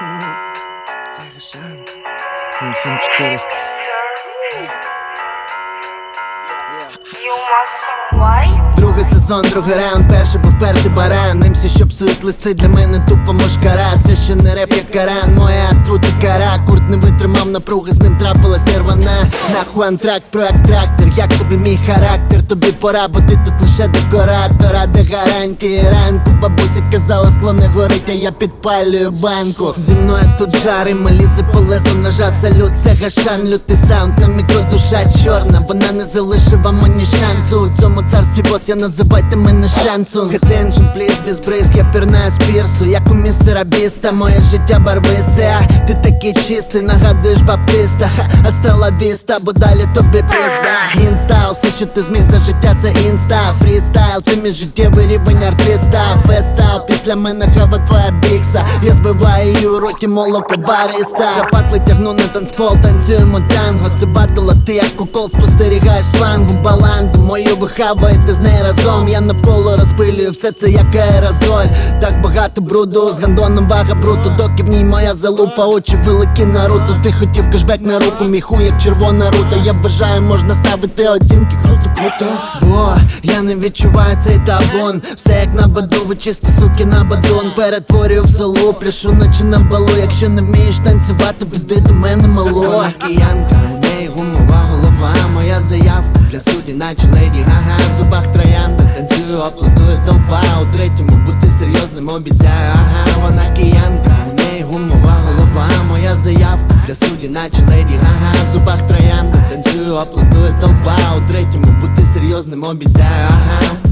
Це Гашан. 7400. You must white? Сезон, другий раунд, перший був впертий баран Нимся, що псують листи для мене тупо мошкара Священний реп як каран, моя трути кара Курт не витримав напруги, з ним трапилась нервана Нахуй антрак, проект трактор, як тобі мій характер? Тобі пора, бо ти тут лише декоратор. Ради гарантії ранку Бабуся казала, скло не горить, а я підпалюю банку. Зі мною тут жари, малізи по лезу ножа. Салют, це гашан, лютий саунд. На мікро душа чорна Вона не залишить вам ані шансу. У цьому царстві бос, я називайте мене шансом Attention, пліз, без бризг, я пірнаю з пірсу Як у містера Біста, моє життя барвисте Ти такий чистий, нагадуєш баптиста. Ха, Астела віста, бо далі тобі пізда все, що ти зміг за життя, це інста. Фрістайл, це мій життєвий рівень артиста. Фестайл, після мене хава твоя бікса. Я збиваю її у роті молоко бариста. Запатли тягну на танцпол, танцюємо танго. Це батл, а ти як кукол спостерігаєш з флангу Баланду. Мою ви хаваєте з нею разом. Я навколо розпилюю все це як аерозоль. Так багато бруду, з гандоном бага бруту Доки в ній моя залупа, очі великі Наруто Ти хотів кешбек на руку, мій хуй як червона рута. Я вважаю, можна ставити оцінки круто, круто. Бо я не відчуваю цей табун Все як на баду, ви чисті суки на бадун Перетворюю в солу, пляшу ночі на балу. Якщо не вмієш танцювати, веди до мене мало киянка, у неї гумова голова. Моя заявка для судді, наче леді Гага. В зубах троянда, танцюю, аплодує толпа. У третьому бути серйозним обіцяю, ага Вона киянка, у неї гумова голова. Моя заявка для судді, наче леді Гага. В зубах троянда, танцюю, аплодує толпа. У третьому бути серйозним обіцяю, ага